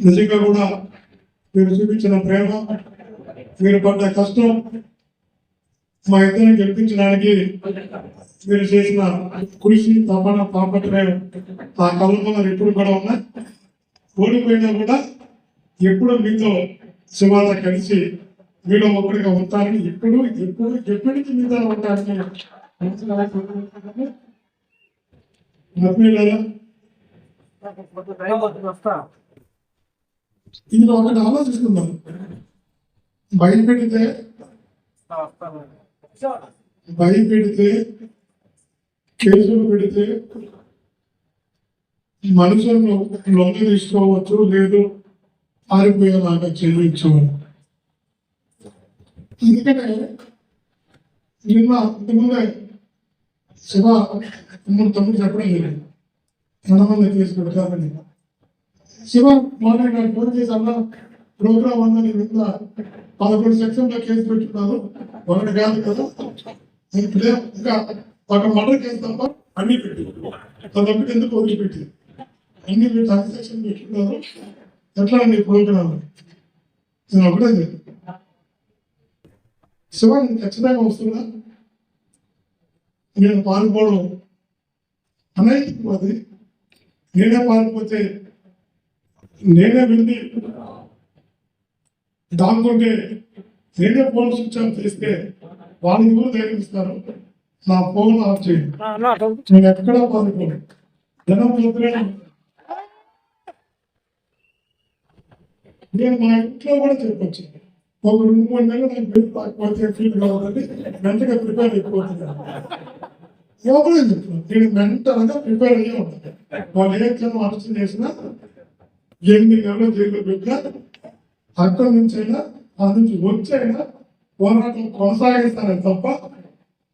నిజంగా కూడా మీరు చూపించిన ప్రేమ మీరు పడ్డ కష్టం మా ఇద్దరిని గెలిపించడానికి మీరు చేసిన కృషి తపన తాపత్రయం ఆ కళ్ళలో ఎప్పుడు కూడా ఉన్నాయి ఓడిపోయినా కూడా ఎప్పుడు మీతో శివాత కలిసి మీలో ఒకటిగా ఉంటారని ఎప్పుడు ఎప్పుడు ఎప్పటికీ మీతో ఉంటారని ఆత్మీయులారా, ఇందులో ఒకటి ఆలోచిస్తున్నాం భయపెడితే భయపెడితే కేసులు పెడితే మనుషులను లొంగి తీసుకోవచ్చు లేదు పారిపోయేలాగా చెల్లించవచ్చు ఎందుకంటే నిన్న అంతకుముందే శివ తమ్ముడు తమ్ముడు చెప్పడం లేదు. ఎంతమంది కేసు పెడతారని. శివ మార్నింగ్ నాకు ఫోన్ చేసి అన్న ప్రోగ్రామ్ ఉందని విందా పదకొండు సెక్షన్లో కేసు పెట్టున్నారు ఒకటి కాదు? కదా ఇంకా ఒక మర్డర్ కేసు తప్ప అన్ని పెట్టి తప్పటి ఎందుకు వదిలిపెట్టి అన్ని పెట్టి అన్ని సెక్షన్ పెట్టున్నారు ఎట్లా అండి ప్రోగ్రామ్? నేను ఒకటే చెప్పు. శివ నేను ఖచ్చితంగా వస్తున్నా నేను పాల్గొనడం అనైతికవాది నేనే పాల్గొతే నేనే వెళ్ళి దాక్కుంటే నేనే ఫోన్ స్విచ్ ఆఫ్ చేస్తే వాళ్ళకి కూడా ధైర్యం ఇస్తారు నా ఫోన్ ఆఫ్ చేయండి నేను ఎక్కడా పాల్గొను జనం చూపులేను నేను మా ఇంట్లో కూడా చెప్పొచ్చు. ఒక రెండు మూడు నెలలు నాకు బిల్ రాకపోతే ఫీల్ కావాలని వెంటనే ప్రిపేర్ అయిపోతున్నాను ఎవరైనా చెప్తున్నాను నేను మెంటల్గా ప్రిపేర్ అయ్యే ఉంటాను. వాళ్ళు ఏ క్షణం అరెస్ట్ చేసినా ఎన్ని నెలలు జైల్లో పెట్టినా అక్కడి నుంచి అయినా ఆ నుంచి వచ్చైనా పోరాటం కొనసాగిస్తానని తప్ప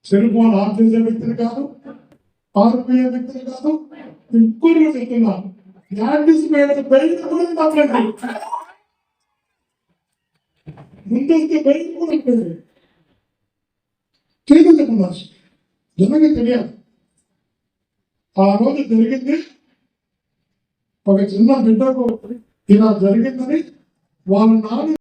సెల్ఫోన్ ఆఫ్ చేసే వ్యక్తులు కాదు పారిపోయే వ్యక్తులు కాదు ఇంకొకరు చెప్తున్నాను యాంటిసిపేట్ బయట కూడా మాట్లాడండి ముందొస్తే బయట కూడా ఉంటుంది తెలియకుండా జనకి తెలియాలి. ఆ రోజు జరిగింది ఒక చిన్న బిడ్డకు ఇలా జరిగిందని వాళ్ళ నాన్న